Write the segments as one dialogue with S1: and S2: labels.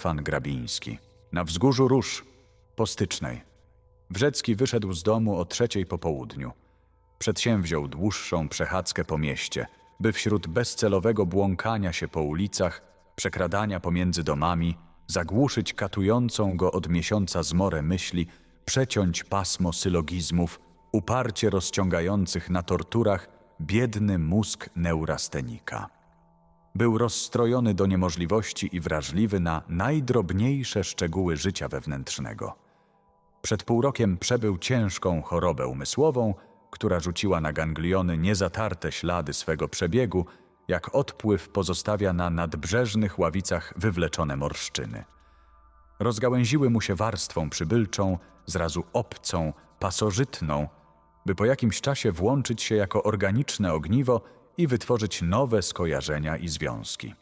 S1: Stefan Grabiński. Na wzgórzu Róż, po stycznej. Wrzecki wyszedł z domu o trzeciej po południu. Przedsięwziął dłuższą przechadzkę po mieście, by wśród bezcelowego błąkania się po ulicach, przekradania pomiędzy domami, zagłuszyć katującą go od miesiąca zmorę myśli, przeciąć pasmo sylogizmów, uparcie rozciągających na torturach biedny mózg neurastenika. Był rozstrojony do niemożliwości i wrażliwy na najdrobniejsze szczegóły życia wewnętrznego. Przed pół rokiem przebył ciężką chorobę umysłową, która rzuciła na gangliony niezatarte ślady swego przebiegu, jak odpływ pozostawia na nadbrzeżnych ławicach wywleczone morszczyny. Rozgałęziły mu się warstwą przybylczą, zrazu obcą, pasożytną, by po jakimś czasie włączyć się jako organiczne ogniwo i wytworzyć nowe skojarzenia i związki.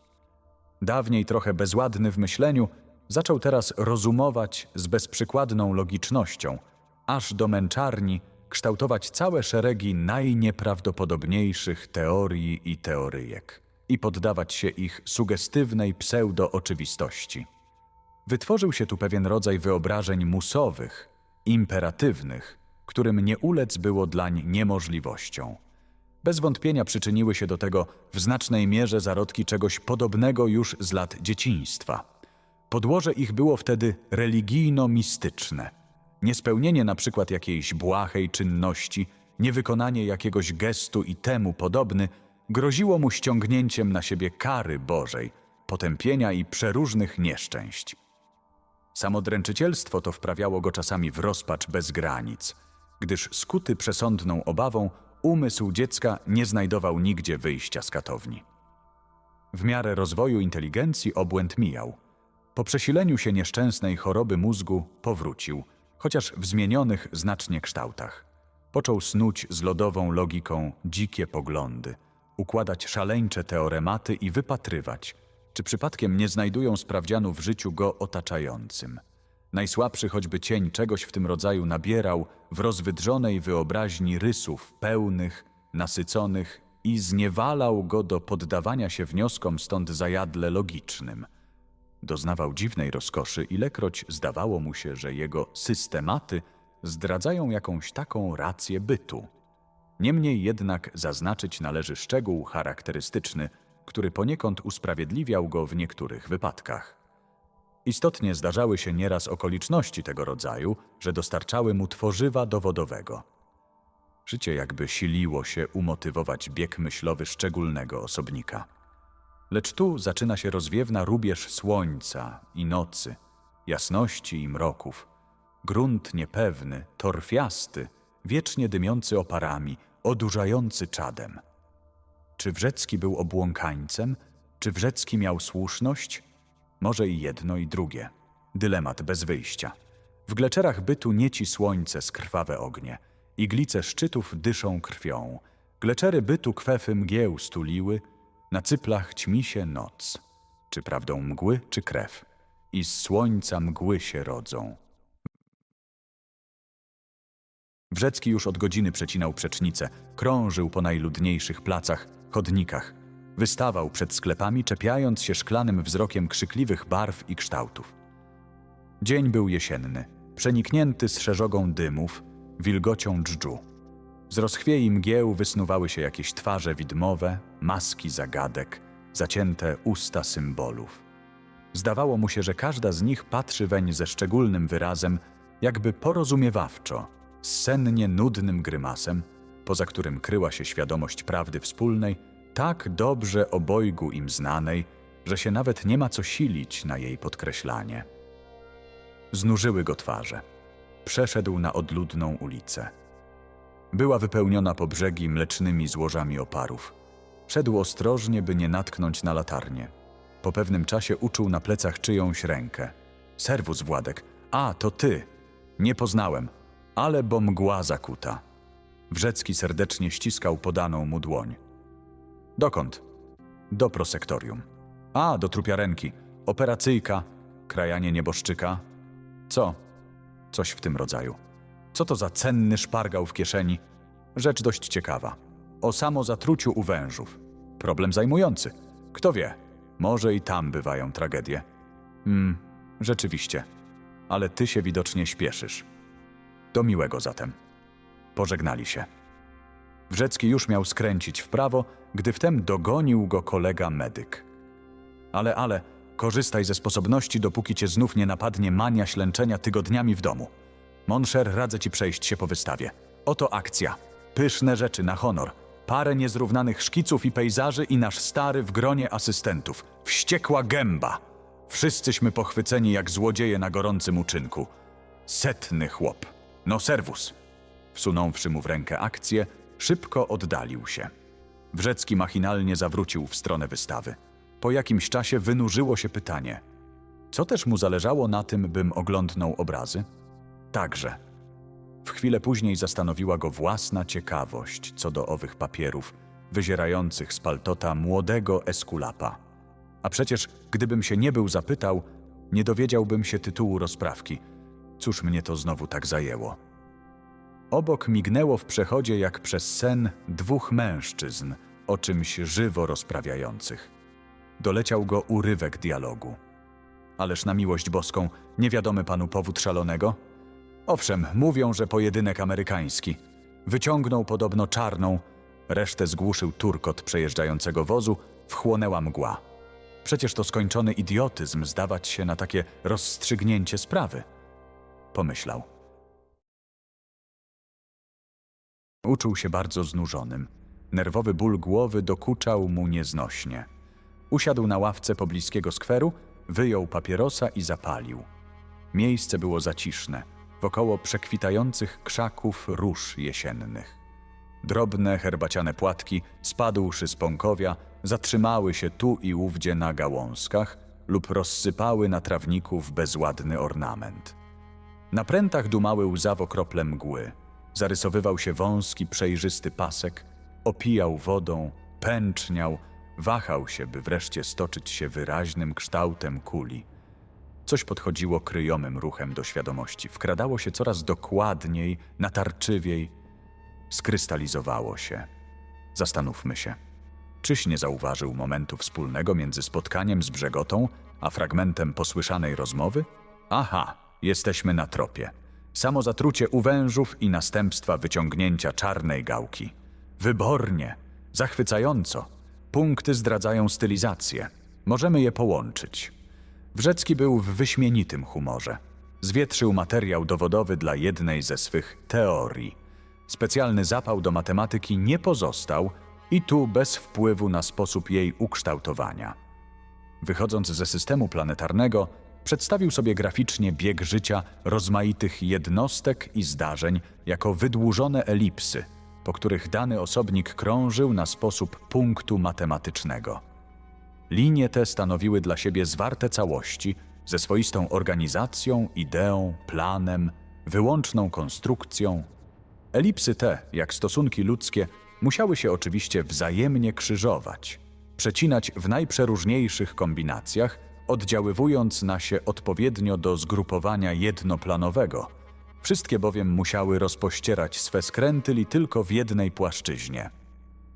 S1: Dawniej trochę bezładny w myśleniu, zaczął teraz rozumować z bezprzykładną logicznością, aż do męczarni kształtować całe szeregi najnieprawdopodobniejszych teorii i teoryjek i poddawać się ich sugestywnej pseudo-oczywistości. Wytworzył się tu pewien rodzaj wyobrażeń musowych, imperatywnych, którym nie ulec było dlań niemożliwością. Bez wątpienia przyczyniły się do tego w znacznej mierze zarodki czegoś podobnego już z lat dzieciństwa. Podłoże ich było wtedy religijno-mistyczne. Niespełnienie na przykład jakiejś błahej czynności, niewykonanie jakiegoś gestu i temu podobny groziło mu ściągnięciem na siebie kary Bożej, potępienia i przeróżnych nieszczęść. Samodręczycielstwo to wprawiało go czasami w rozpacz bez granic, gdyż skuty przesądną obawą umysł dziecka nie znajdował nigdzie wyjścia z katowni. W miarę rozwoju inteligencji obłęd mijał. Po przesileniu się nieszczęsnej choroby mózgu powrócił, chociaż w zmienionych znacznie kształtach. Począł snuć z lodową logiką dzikie poglądy, układać szaleńcze teorematy i wypatrywać, czy przypadkiem nie znajdują sprawdzianu w życiu go otaczającym. Najsłabszy choćby cień czegoś w tym rodzaju nabierał w rozwydrzonej wyobraźni rysów pełnych, nasyconych i zniewalał go do poddawania się wnioskom stąd zajadle logicznym. Doznawał dziwnej rozkoszy, ilekroć zdawało mu się, że jego systematy zdradzają jakąś taką rację bytu. Niemniej jednak zaznaczyć należy szczegół charakterystyczny, który poniekąd usprawiedliwiał go w niektórych wypadkach. Istotnie zdarzały się nieraz okoliczności tego rodzaju, że dostarczały mu tworzywa dowodowego. Życie jakby siliło się umotywować bieg myślowy szczególnego osobnika. Lecz tu zaczyna się rozwiewna rubież słońca i nocy, jasności i mroków. Grunt niepewny, torfiasty, wiecznie dymiący oparami, odurzający czadem. Czy Wrzecki był obłąkańcem? Czy Wrzecki miał słuszność? Może i jedno i drugie. Dylemat bez wyjścia. W gleczerach bytu nieci słońce skrwawe ognie. Iglice szczytów dyszą krwią. Gleczery bytu kwefy mgieł stuliły. Na cyplach ćmi się noc. Czy prawdą mgły, czy krew? I z słońca mgły się rodzą. Wrzecki już od godziny przecinał przecznicę, krążył po najludniejszych placach, chodnikach. Wystawał przed sklepami, czepiając się szklanym wzrokiem krzykliwych barw i kształtów. Dzień był jesienny, przeniknięty z szerzogą dymów, wilgocią dżdżu. Z rozchwiei mgieł wysnuwały się jakieś twarze widmowe, maski zagadek, zacięte usta symbolów. Zdawało mu się, że każda z nich patrzy weń ze szczególnym wyrazem, jakby porozumiewawczo, sennie nudnym grymasem, poza którym kryła się świadomość prawdy wspólnej, tak dobrze obojgu im znanej, że się nawet nie ma co silić na jej podkreślanie. Znużyły go twarze. Przeszedł na odludną ulicę. Była wypełniona po brzegi mlecznymi złożami oparów. Szedł ostrożnie, by nie natknąć na latarnię. Po pewnym czasie uczuł na plecach czyjąś rękę. Serwus, Władek. A, to ty. Nie poznałem, ale bo mgła zakuta. Wrzecki serdecznie ściskał podaną mu dłoń. Dokąd? Do prosektorium. A, do trupiarenki. Operacyjka, krajanie nieboszczyka. Co? Coś w tym rodzaju. Co to za cenny szpargał w kieszeni? Rzecz dość ciekawa. O samozatruciu u wężów. Problem zajmujący. Kto wie, może i tam bywają tragedie. Hmm, Rzeczywiście, ale ty się widocznie śpieszysz. Do miłego zatem. Pożegnali się. Wrzecki już miał skręcić w prawo, gdy wtem dogonił go kolega medyk. Ale, ale, korzystaj ze sposobności, dopóki cię znów nie napadnie mania ślęczenia tygodniami w domu. Monsher, radzę ci przejść się po wystawie. Oto akcja. Pyszne rzeczy na honor. Parę niezrównanych szkiców i pejzaży i nasz stary w gronie asystentów. Wściekła gęba. Wszyscyśmy pochwyceni jak złodzieje na gorącym uczynku. Setny chłop. No serwus. Wsunąwszy mu w rękę akcję, szybko oddalił się. Wrzecki machinalnie zawrócił w stronę wystawy. Po jakimś czasie wynurzyło się pytanie: co też mu zależało na tym, bym oglądnął obrazy? Także. W chwilę później zastanowiła go własna ciekawość co do owych papierów, wyzierających z paltota młodego eskulapa. A przecież, gdybym się nie był zapytał, nie dowiedziałbym się tytułu rozprawki. Cóż mnie to znowu tak zajęło? Obok mignęło w przechodzie jak przez sen dwóch mężczyzn, o czymś żywo rozprawiających. Doleciał go urywek dialogu. Ależ na miłość boską, nie wiadomy panu powód szalonego? Owszem, mówią, że pojedynek amerykański. Wyciągnął podobno czarną, resztę zgłuszył turkot przejeżdżającego wozu, wchłonęła mgła. Przecież to skończony idiotyzm zdawać się na takie rozstrzygnięcie sprawy. Pomyślał. Uczuł się bardzo znużonym. Nerwowy ból głowy dokuczał mu nieznośnie. Usiadł na ławce pobliskiego skweru, wyjął papierosa i zapalił. Miejsce było zaciszne, wokoło przekwitających krzaków róż jesiennych. Drobne herbaciane płatki, spadłszy z pąkowia, zatrzymały się tu i ówdzie na gałązkach lub rozsypały na trawniku w bezładny ornament. Na prętach dumały łzawo krople mgły. Zarysowywał się wąski, przejrzysty pasek, opijał wodą, pęczniał, wahał się, by wreszcie stoczyć się wyraźnym kształtem kuli. Coś podchodziło kryjomym ruchem do świadomości, wkradało się coraz dokładniej, natarczywiej, skrystalizowało się. Zastanówmy się. Czyś nie zauważył momentu wspólnego między spotkaniem z Brzegotą a fragmentem posłyszanej rozmowy? Aha, jesteśmy na tropie. Samo zatrucie u wężów i następstwa wyciągnięcia czarnej gałki. Wybornie, zachwycająco. Punkty zdradzają stylizację. Możemy je połączyć. Wrzecki był w wyśmienitym humorze. Zwietrzył materiał dowodowy dla jednej ze swych teorii. Specjalny zapał do matematyki nie pozostał i tu bez wpływu na sposób jej ukształtowania. Wychodząc ze systemu planetarnego, przedstawił sobie graficznie bieg życia rozmaitych jednostek i zdarzeń jako wydłużone elipsy, po których dany osobnik krążył na sposób punktu matematycznego. Linie te stanowiły dla siebie zwarte całości ze swoistą organizacją, ideą, planem, wyłączną konstrukcją. Elipsy te, jak stosunki ludzkie, musiały się oczywiście wzajemnie krzyżować, przecinać w najprzeróżniejszych kombinacjach, oddziaływując na się odpowiednio do zgrupowania jednoplanowego. Wszystkie bowiem musiały rozpościerać swe skręty li tylko w jednej płaszczyźnie.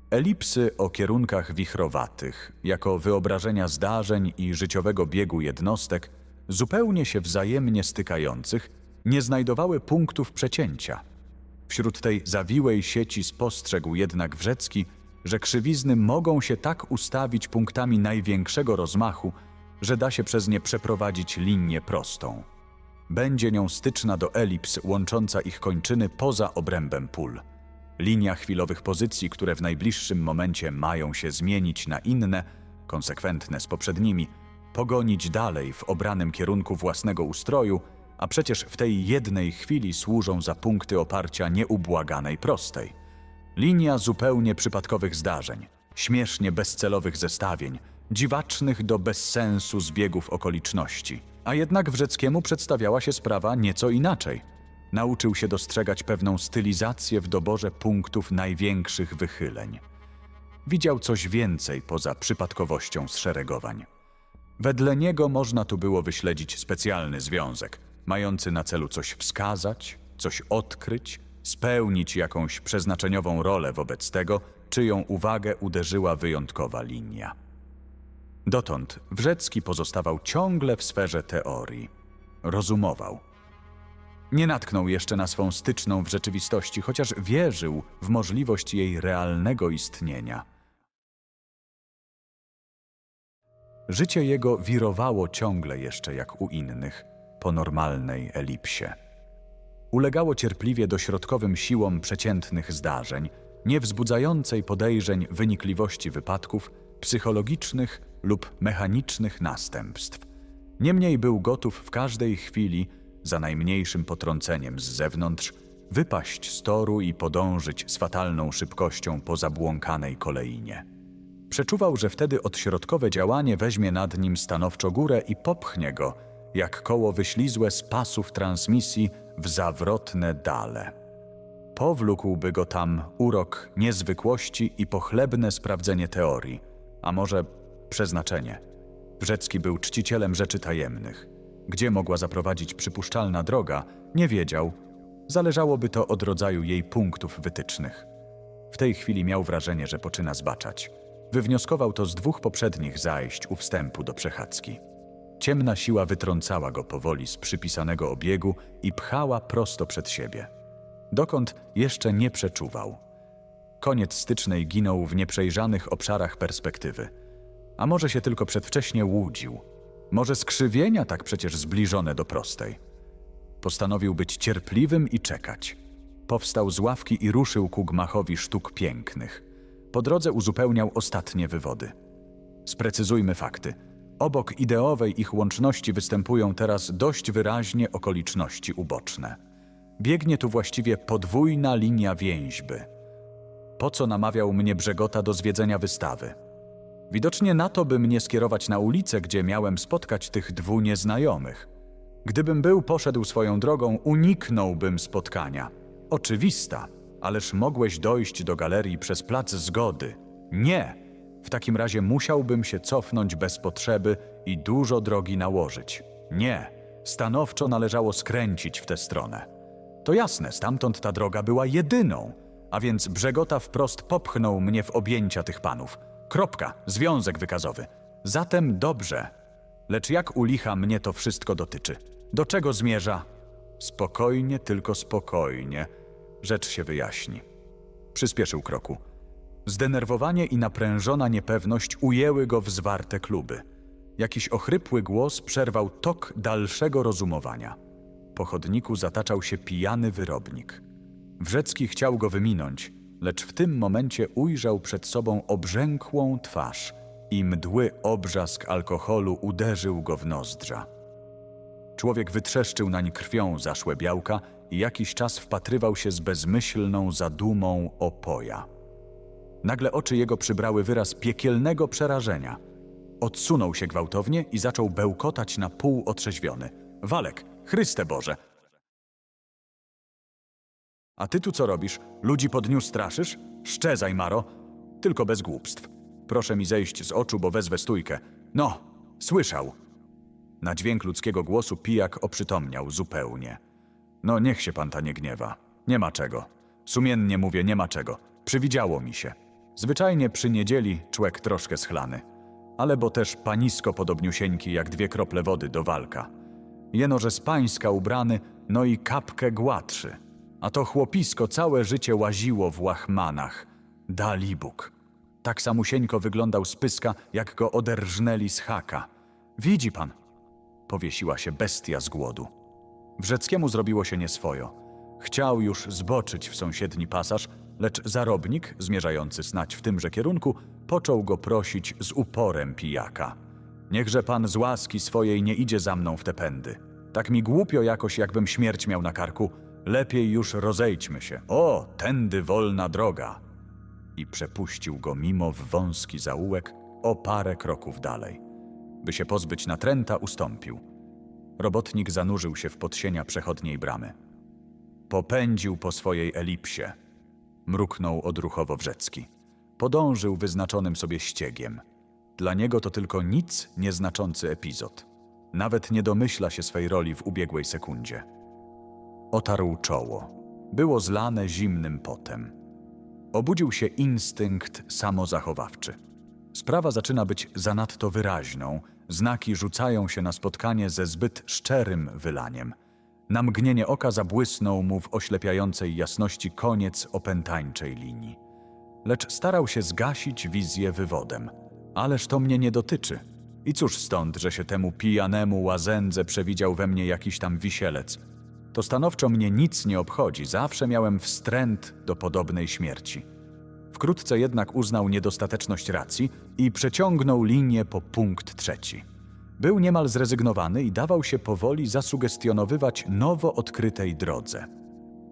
S1: Elipsy o kierunkach wichrowatych, jako wyobrażenia zdarzeń i życiowego biegu jednostek, zupełnie się wzajemnie stykających, nie znajdowały punktów przecięcia. Wśród tej zawiłej sieci spostrzegł jednak Wrzecki, że krzywizny mogą się tak ustawić punktami największego rozmachu, że da się przez nie przeprowadzić linię prostą. Będzie nią styczna do elips łącząca ich kończyny poza obrębem pól. Linia chwilowych pozycji, które w najbliższym momencie mają się zmienić na inne, konsekwentne z poprzednimi, pogonić dalej w obranym kierunku własnego ustroju, a przecież w tej jednej chwili służą za punkty oparcia nieubłaganej prostej. Linia zupełnie przypadkowych zdarzeń, śmiesznie bezcelowych zestawień, dziwacznych do bezsensu zbiegów okoliczności. A jednak Wrzeckiemu przedstawiała się sprawa nieco inaczej. Nauczył się dostrzegać pewną stylizację w doborze punktów największych wychyleń. Widział coś więcej poza przypadkowością zszeregowań. Wedle niego można tu było wyśledzić specjalny związek, mający na celu coś wskazać, coś odkryć, spełnić jakąś przeznaczeniową rolę wobec tego, czyją uwagę uderzyła wyjątkowa linia. Dotąd Wrzecki pozostawał ciągle w sferze teorii. Rozumował. Nie natknął jeszcze na swą styczną w rzeczywistości, chociaż wierzył w możliwość jej realnego istnienia. Życie jego wirowało ciągle jeszcze jak u innych, po normalnej elipsie. Ulegało cierpliwie dośrodkowym siłom przeciętnych zdarzeń, nie wzbudzającej podejrzeń wynikliwości wypadków, psychologicznych lub mechanicznych następstw. Niemniej był gotów w każdej chwili, za najmniejszym potrąceniem z zewnątrz, wypaść z toru i podążyć z fatalną szybkością po zabłąkanej kolejnie. Przeczuwał, że wtedy odśrodkowe działanie weźmie nad nim stanowczo górę i popchnie go, jak koło wyślizłe z pasów transmisji w zawrotne dale. Powlókłby go tam urok niezwykłości i pochlebne sprawdzenie teorii, a może przeznaczenie. Wrzecki był czcicielem rzeczy tajemnych. Gdzie mogła zaprowadzić przypuszczalna droga, nie wiedział. Zależałoby to od rodzaju jej punktów wytycznych. W tej chwili miał wrażenie, że poczyna zbaczać. Wywnioskował to z dwóch poprzednich zajść u wstępu do przechadzki. Ciemna siła wytrącała go powoli z przypisanego obiegu i pchała prosto przed siebie. Dokąd jeszcze nie przeczuwał. Koniec stycznej ginął w nieprzejrzanych obszarach perspektywy. A może się tylko przedwcześnie łudził? Może skrzywienia tak przecież zbliżone do prostej? Postanowił być cierpliwym i czekać. Powstał z ławki i ruszył ku gmachowi sztuk pięknych. Po drodze uzupełniał ostatnie wywody. Sprecyzujmy fakty. Obok ideowej ich łączności występują teraz dość wyraźnie okoliczności uboczne. Biegnie tu właściwie podwójna linia więźby. Po co namawiał mnie Brzegota do zwiedzenia wystawy? Widocznie na to, by mnie skierować na ulicę, gdzie miałem spotkać tych dwu nieznajomych. Gdybym był poszedł swoją drogą, uniknąłbym spotkania. Oczywista, ależ mogłeś dojść do galerii przez plac zgody. Nie! W takim razie musiałbym się cofnąć bez potrzeby i dużo drogi nałożyć. Nie! Stanowczo należało skręcić w tę stronę. To jasne, stamtąd ta droga była jedyną, a więc Brzegota wprost popchnął mnie w objęcia tych panów. Kropka, związek wykazowy. Zatem dobrze. Lecz jak u licha mnie to wszystko dotyczy? Do czego zmierza? Spokojnie, tylko spokojnie. Rzecz się wyjaśni. Przyspieszył kroku. Zdenerwowanie i naprężona niepewność ujęły go w zwarte kluby. Jakiś ochrypły głos przerwał tok dalszego rozumowania. Po chodniku zataczał się pijany wyrobnik. Wrzecki chciał go wyminąć, lecz w tym momencie ujrzał przed sobą obrzękłą twarz i mdły obrzask alkoholu uderzył go w nozdrza. Człowiek wytrzeszczył nań krwią zaszłe białka i jakiś czas wpatrywał się z bezmyślną zadumą opoja. Nagle oczy jego przybrały wyraz piekielnego przerażenia. Odsunął się gwałtownie i zaczął bełkotać na pół otrzeźwiony. Walek, Chryste Boże! A ty tu co robisz? Ludzi po dniu straszysz? Szczezaj, Maro! Tylko bez głupstw. Proszę mi zejść z oczu, bo wezwę stójkę. No, słyszał. Na dźwięk ludzkiego głosu pijak oprzytomniał zupełnie. No, niech się pan ta nie gniewa. Nie ma czego. Sumiennie mówię, nie ma czego. Przywidziało mi się. Zwyczajnie przy niedzieli człek troszkę schlany. Ale bo też panisko podobniusieńki jak dwie krople wody do walka. Jeno, że z pańska ubrany, no i kapkę gładszy. A to chłopisko całe życie łaziło w łachmanach. Dali Bóg. Tak samusieńko wyglądał z pyska, jak go oderżnęli z haka. Widzi pan, powiesiła się bestia z głodu. Wrzeckiemu zrobiło się nieswojo. Chciał już zboczyć w sąsiedni pasaż, lecz zarobnik, zmierzający snać w tymże kierunku, począł go prosić z uporem pijaka. Niechże pan z łaski swojej nie idzie za mną w te pędy. Tak mi głupio jakoś, jakbym śmierć miał na karku. Lepiej już rozejdźmy się. O, tędy wolna droga. I przepuścił go mimo w wąski zaułek o parę kroków dalej. By się pozbyć natręta, ustąpił. Robotnik zanurzył się w podsienia przechodniej bramy. Popędził po swojej elipsie. Mruknął odruchowo Wrzecki. Podążył wyznaczonym sobie ściegiem. Dla niego to tylko nic nieznaczący epizod. Nawet nie domyśla się swej roli w ubiegłej sekundzie. Otarł czoło. Było zlane zimnym potem. Obudził się instynkt samozachowawczy. Sprawa zaczyna być zanadto wyraźną, znaki rzucają się na spotkanie ze zbyt szczerym wylaniem. Na mgnienie oka zabłysnął mu w oślepiającej jasności koniec opętańczej linii. Lecz starał się zgasić wizję wywodem. Ależ to mnie nie dotyczy. I cóż stąd, że się temu pijanemu łazędze przewidział we mnie jakiś tam wisielec. To stanowczo mnie nic nie obchodzi, zawsze miałem wstręt do podobnej śmierci. Wkrótce jednak uznał niedostateczność racji i przeciągnął linię po punkt trzeci. Był niemal zrezygnowany i dawał się powoli zasugestionowywać nowo odkrytej drodze.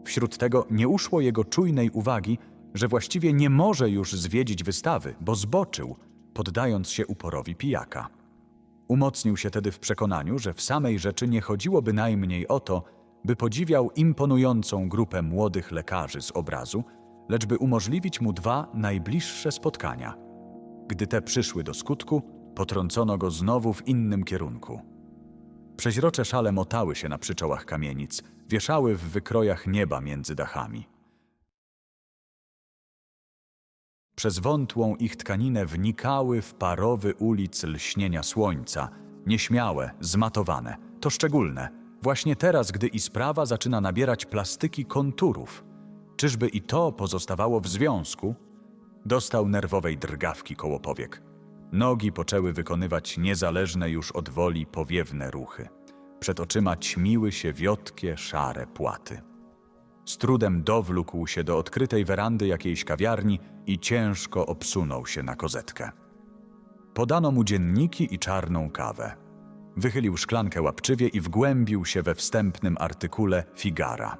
S1: Wśród tego nie uszło jego czujnej uwagi, że właściwie nie może już zwiedzić wystawy, bo zboczył, poddając się uporowi pijaka. Umocnił się tedy w przekonaniu, że w samej rzeczy nie chodziło bynajmniej o to, by podziwiał imponującą grupę młodych lekarzy z obrazu, lecz by umożliwić mu dwa najbliższe spotkania. Gdy te przyszły do skutku, potrącono go znowu w innym kierunku. Przeźrocze szale motały się na przyczołach kamienic, wieszały w wykrojach nieba między dachami. Przez wątłą ich tkaninę wnikały w parowy ulic lśnienia słońca, nieśmiałe, zmatowane. To szczególne. Właśnie teraz, gdy i sprawa zaczyna nabierać plastyki konturów. Czyżby i to pozostawało w związku? Dostał nerwowej drgawki koło powiek. Nogi poczęły wykonywać niezależne już od woli powiewne ruchy. Przed oczyma ćmiły się wiotkie, szare płaty. Z trudem dowlókł się do odkrytej werandy jakiejś kawiarni i ciężko obsunął się na kozetkę. Podano mu dzienniki i czarną kawę. Wychylił szklankę łapczywie i wgłębił się we wstępnym artykule Figara.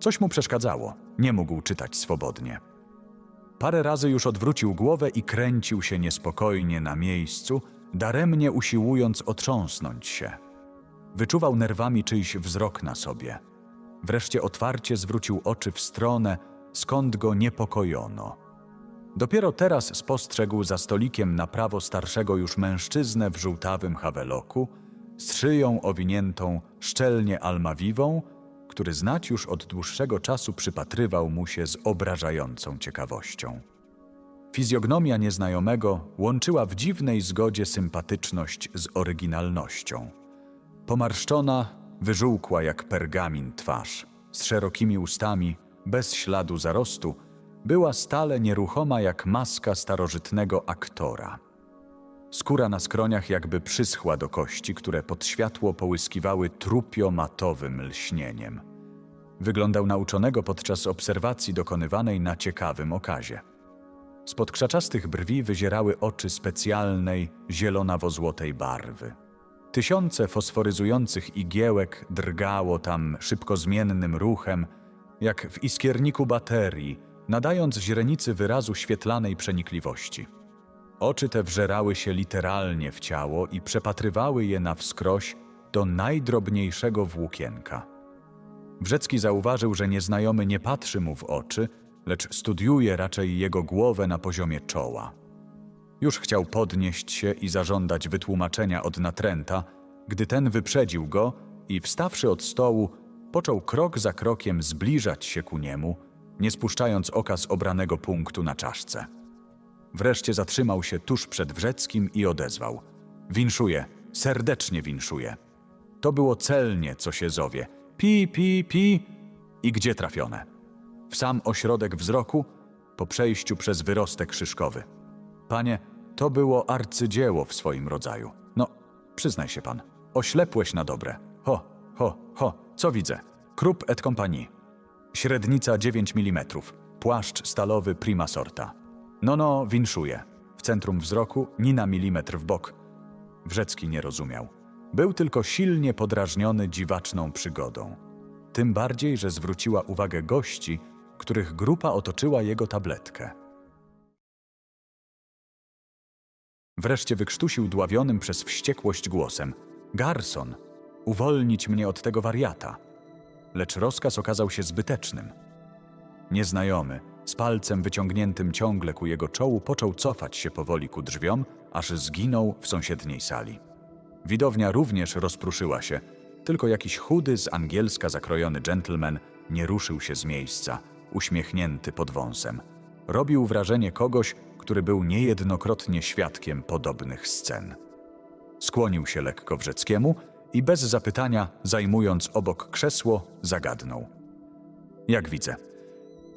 S1: Coś mu przeszkadzało, nie mógł czytać swobodnie. Parę razy już odwrócił głowę i kręcił się niespokojnie na miejscu, daremnie usiłując otrząsnąć się. Wyczuwał nerwami czyjś wzrok na sobie. Wreszcie otwarcie zwrócił oczy w stronę, skąd go niepokojono. Dopiero teraz spostrzegł za stolikiem na prawo starszego już mężczyznę w żółtawym haweloku, z szyją owiniętą szczelnie almawiwą, który znać już od dłuższego czasu przypatrywał mu się z obrażającą ciekawością. Fizjognomia nieznajomego łączyła w dziwnej zgodzie sympatyczność z oryginalnością. Pomarszczona, wyżółkła jak pergamin twarz, z szerokimi ustami, bez śladu zarostu, była stale nieruchoma jak maska starożytnego aktora. Skóra na skroniach jakby przyschła do kości, które pod światło połyskiwały trupio-matowym lśnieniem. Wyglądał na uczonego podczas obserwacji dokonywanej na ciekawym okazie. Spod krzaczastych brwi wyzierały oczy specjalnej, zielonawo-złotej barwy. Tysiące fosforyzujących igiełek drgało tam szybko zmiennym ruchem, jak w iskierniku baterii, nadając źrenicy wyrazu świetlanej przenikliwości. Oczy te wżerały się literalnie w ciało i przepatrywały je na wskroś do najdrobniejszego włókienka. Wrzecki zauważył, że nieznajomy nie patrzy mu w oczy, lecz studiuje raczej jego głowę na poziomie czoła. Już chciał podnieść się i zażądać wytłumaczenia od natręta, gdy ten wyprzedził go i wstawszy od stołu, począł krok za krokiem zbliżać się ku niemu, nie spuszczając oka z obranego punktu na czaszce. Wreszcie zatrzymał się tuż przed Wrzeckim i odezwał. Winszuję, serdecznie winszuję. To było celnie, co się zowie. Pi, pi, pi. I gdzie trafione? W sam ośrodek wzroku, po przejściu przez wyrostek szyszkowy. Panie, to było arcydzieło w swoim rodzaju. No, przyznaj się pan, oślepłeś na dobre. Ho, ho, ho, co widzę? Krupp et compagnie. Średnica 9 mm. Płaszcz stalowy prima sorta. No, no, winszuje. W centrum wzroku, ni na milimetr w bok. Wrzecki nie rozumiał. Był tylko silnie podrażniony dziwaczną przygodą. Tym bardziej, że zwróciła uwagę gości, których grupa otoczyła jego tabletkę. Wreszcie wykrztusił dławionym przez wściekłość głosem: Garson, uwolnić mnie od tego wariata. Lecz rozkaz okazał się zbytecznym. Nieznajomy, z palcem wyciągniętym ciągle ku jego czołu, począł cofać się powoli ku drzwiom, aż zginął w sąsiedniej sali. Widownia również rozpruszyła się, tylko jakiś chudy, z angielska zakrojony gentleman nie ruszył się z miejsca, uśmiechnięty pod wąsem. Robił wrażenie kogoś, który był niejednokrotnie świadkiem podobnych scen. Skłonił się lekko Wrzeckiemu i bez zapytania, zajmując obok krzesło, zagadnął. Jak widzę,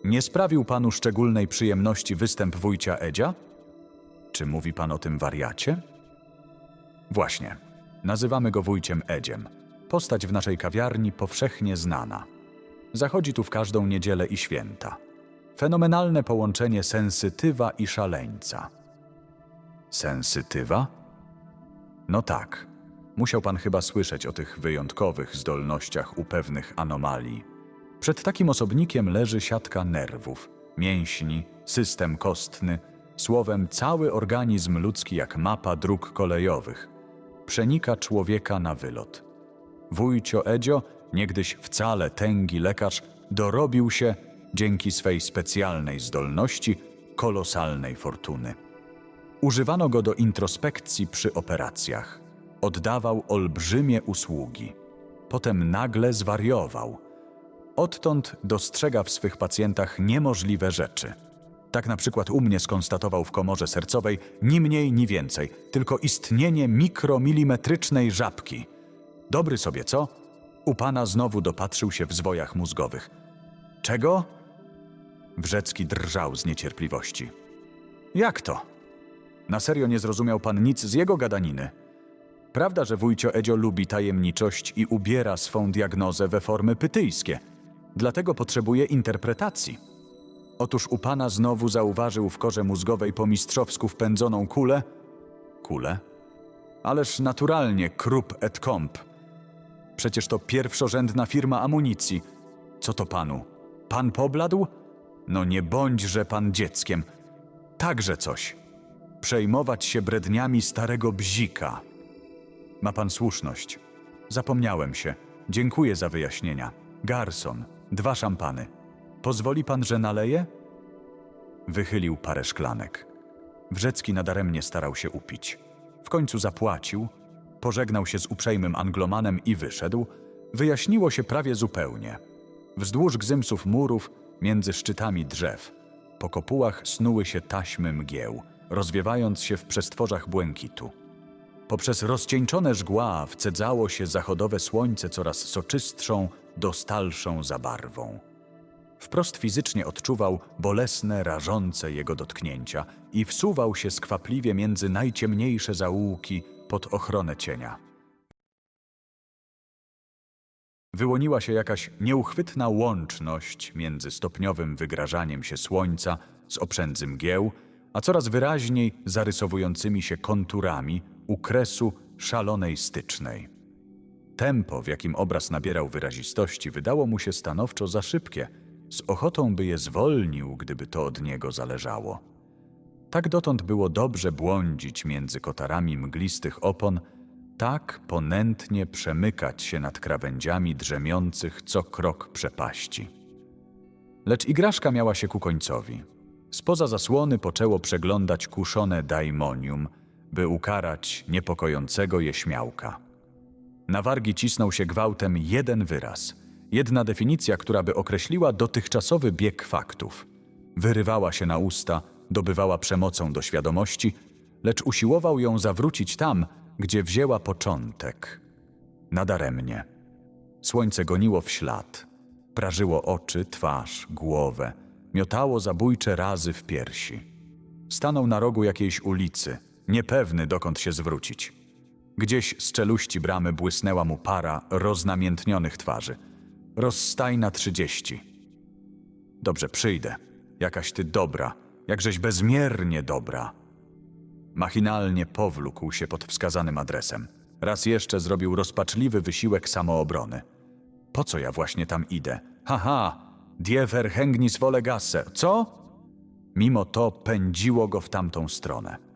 S1: nie sprawił panu szczególnej przyjemności występ wujcia Edzia? Czy mówi pan o tym wariacie? Właśnie. Nazywamy go wujciem Edziem. Postać w naszej kawiarni powszechnie znana. Zachodzi tu w każdą niedzielę i święta. Fenomenalne połączenie sensytywa i szaleńca. Sensytywa? No tak. Musiał pan chyba słyszeć o tych wyjątkowych zdolnościach u pewnych anomalii. Przed takim osobnikiem leży siatka nerwów, mięśni, system kostny, słowem cały organizm ludzki jak mapa dróg kolejowych. Przenika człowieka na wylot. Wujcio Edzio, niegdyś wcale tęgi lekarz, dorobił się, dzięki swej specjalnej zdolności, kolosalnej fortuny. Używano go do introspekcji przy operacjach. Oddawał olbrzymie usługi. Potem nagle zwariował. Odtąd dostrzega w swych pacjentach niemożliwe rzeczy. Tak na przykład u mnie skonstatował w komorze sercowej ni mniej, ni więcej, tylko istnienie mikromilimetrycznej żabki. Dobry sobie, co? U pana znowu dopatrzył się w zwojach mózgowych. Czego? Wrzecki drżał z niecierpliwości. Jak to? Na serio nie zrozumiał pan nic z jego gadaniny? Prawda, że wujcio Edzio lubi tajemniczość i ubiera swą diagnozę we formy pytyjskie. Dlatego potrzebuje interpretacji. Otóż u pana znowu zauważył w korze mózgowej po mistrzowsku wpędzoną kulę. Kulę? Ależ naturalnie Krupp et Comp. Przecież to pierwszorzędna firma amunicji. Co to panu? Pan pobladł? No nie bądźże pan dzieckiem. Także coś. Przejmować się bredniami starego bzika. Ma pan słuszność. Zapomniałem się. Dziękuję za wyjaśnienia. Garson, dwa szampany. Pozwoli pan, że naleję? Wychylił parę szklanek. Wrzecki nadaremnie starał się upić. W końcu zapłacił, pożegnał się z uprzejmym anglomanem i wyszedł. Wyjaśniło się prawie zupełnie. Wzdłuż gzymsów murów, między szczytami drzew, po kopułach snuły się taśmy mgieł, rozwiewając się w przestworzach błękitu. Poprzez rozcieńczone żgła wcedzało się zachodowe słońce coraz soczystszą, dostalszą zabarwą. Wprost fizycznie odczuwał bolesne, rażące jego dotknięcia i wsuwał się skwapliwie między najciemniejsze zaułki pod ochronę cienia. Wyłoniła się jakaś nieuchwytna łączność między stopniowym wygrażaniem się słońca z oprzędzy mgieł, a coraz wyraźniej zarysowującymi się konturami u kresu szalonej stycznej. Tempo, w jakim obraz nabierał wyrazistości, wydało mu się stanowczo za szybkie. Z ochotą by je zwolnił, gdyby to od niego zależało. Tak dotąd było dobrze błądzić między kotarami mglistych opon, tak ponętnie przemykać się nad krawędziami drzemiących co krok przepaści. Lecz igraszka miała się ku końcowi. Spoza zasłony poczęło przeglądać kuszone daimonium, by ukarać niepokojącego je śmiałka. Na wargi cisnął się gwałtem jeden wyraz, jedna definicja, która by określiła dotychczasowy bieg faktów. Wyrywała się na usta, dobywała przemocą do świadomości, lecz usiłował ją zawrócić tam, gdzie wzięła początek. Nadaremnie. Słońce goniło w ślad, prażyło oczy, twarz, głowę, miotało zabójcze razy w piersi. Stanął na rogu jakiejś ulicy, niepewny dokąd się zwrócić. Gdzieś z czeluści bramy błysnęła mu para roznamiętnionych twarzy. Rozstajna trzydzieści. Dobrze, przyjdę. Jakaś ty dobra, jakżeś bezmiernie dobra. Machinalnie powlókł się pod wskazanym adresem. Raz jeszcze zrobił rozpaczliwy wysiłek samoobrony. Po co ja właśnie tam idę? Haha, die verhängnis vole gasse. Co? Mimo to pędziło go w tamtą stronę.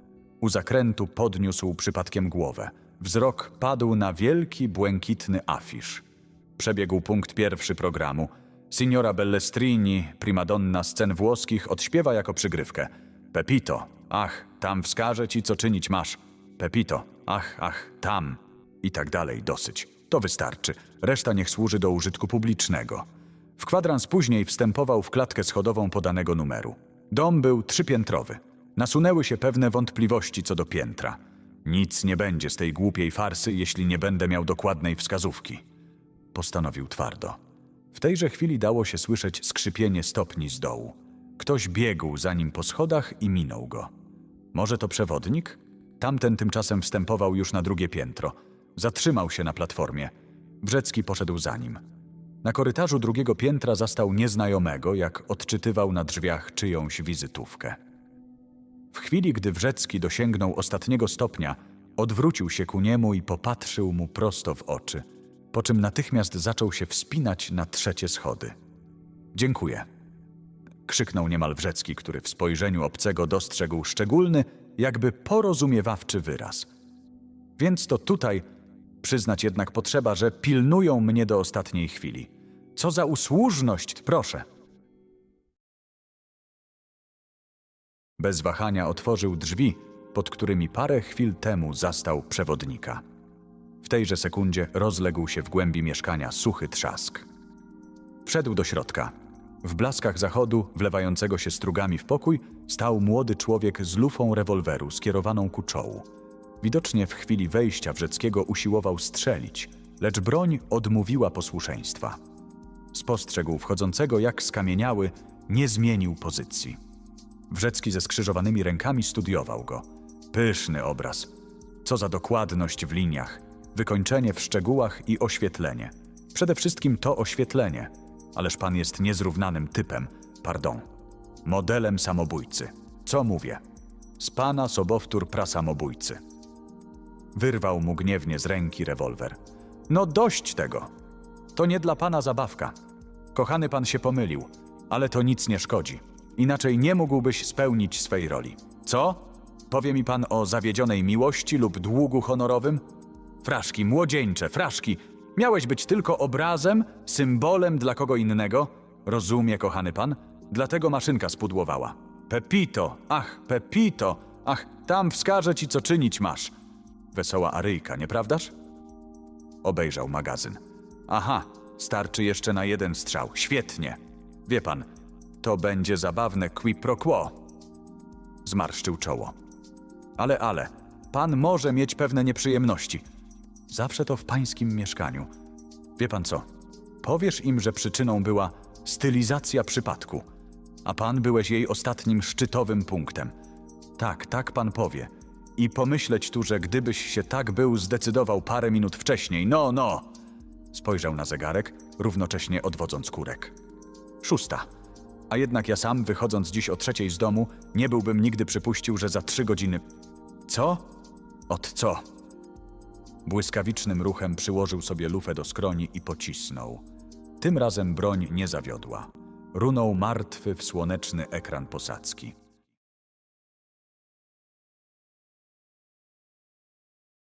S1: U zakrętu podniósł przypadkiem głowę. Wzrok padł na wielki, błękitny afisz. Przebiegł punkt pierwszy programu. Signora Bellestrini, primadonna scen włoskich, odśpiewa jako przygrywkę. Pepito, ach, tam wskażę ci, co czynić masz. Pepito, ach, ach, tam. I tak dalej, dosyć. To wystarczy. Reszta niech służy do użytku publicznego. W kwadrans później wstępował w klatkę schodową podanego numeru. Dom był trzypiętrowy. Nasunęły się pewne wątpliwości co do piętra. Nic nie będzie z tej głupiej farsy, jeśli nie będę miał dokładnej wskazówki. Postanowił twardo. W tejże chwili dało się słyszeć skrzypienie stopni z dołu. Ktoś biegł za nim po schodach i minął go. Może to przewodnik? Tamten tymczasem wstępował już na drugie piętro. Zatrzymał się na platformie. Wrzecki poszedł za nim. Na korytarzu drugiego piętra zastał nieznajomego, jak odczytywał na drzwiach czyjąś wizytówkę. W chwili, gdy Wrzecki dosięgnął ostatniego stopnia, odwrócił się ku niemu i popatrzył mu prosto w oczy, po czym natychmiast zaczął się wspinać na trzecie schody. Dziękuję. Krzyknął niemal Wrzecki, który w spojrzeniu obcego dostrzegł szczególny, jakby porozumiewawczy wyraz. Więc to tutaj przyznać jednak potrzeba, że pilnują mnie do ostatniej chwili. Co za usłużność, proszę. Bez wahania otworzył drzwi, pod którymi parę chwil temu zastał przewodnika. W tejże sekundzie rozległ się w głębi mieszkania suchy trzask. Wszedł do środka. W blaskach zachodu, wlewającego się strugami w pokój, stał młody człowiek z lufą rewolweru skierowaną ku czołu. Widocznie w chwili wejścia Wrzeckiego usiłował strzelić, lecz broń odmówiła posłuszeństwa. Spostrzegł wchodzącego jak skamieniały, nie zmienił pozycji. Wrzecki ze skrzyżowanymi rękami studiował go. Pyszny obraz. Co za dokładność w liniach, wykończenie w szczegółach i oświetlenie. Przede wszystkim to oświetlenie. Ależ pan jest niezrównanym typem, pardon, modelem samobójcy. Co mówię? Z pana sobowtór prasamobójcy. Wyrwał mu gniewnie z ręki rewolwer. No dość tego. To nie dla pana zabawka. Kochany pan się pomylił, ale to nic nie szkodzi. Inaczej nie mógłbyś spełnić swej roli. Co? Powie mi pan o zawiedzionej miłości lub długu honorowym? Fraszki, młodzieńcze, fraszki. Miałeś być tylko obrazem, symbolem dla kogo innego? Rozumie, kochany pan? Dlatego maszynka spudłowała. Pepito, ach, Pepito, ach, tam wskażę ci, co czynić masz. Wesoła Aryjka, nieprawdaż? Obejrzał magazyn. Aha, starczy jeszcze na jeden strzał. Świetnie. Wie pan, to będzie zabawne qui pro quo. Zmarszczył czoło. Ale, ale, pan może mieć pewne nieprzyjemności. Zawsze to w pańskim mieszkaniu. Wie pan co? Powiesz im, że przyczyną była stylizacja przypadku, a pan byłeś jej ostatnim szczytowym punktem. Tak, tak pan powie. I pomyśleć tu, że gdybyś się tak był zdecydował parę minut wcześniej, no, no. Spojrzał na zegarek, równocześnie odwodząc kurek. Szósta. A jednak ja sam, wychodząc dziś o trzeciej z domu, nie byłbym nigdy przypuścił, że za trzy godziny. Co? Od co? Błyskawicznym ruchem przyłożył sobie lufę do skroni i pocisnął. Tym razem broń nie zawiodła. Runął martwy w słoneczny ekran posadzki.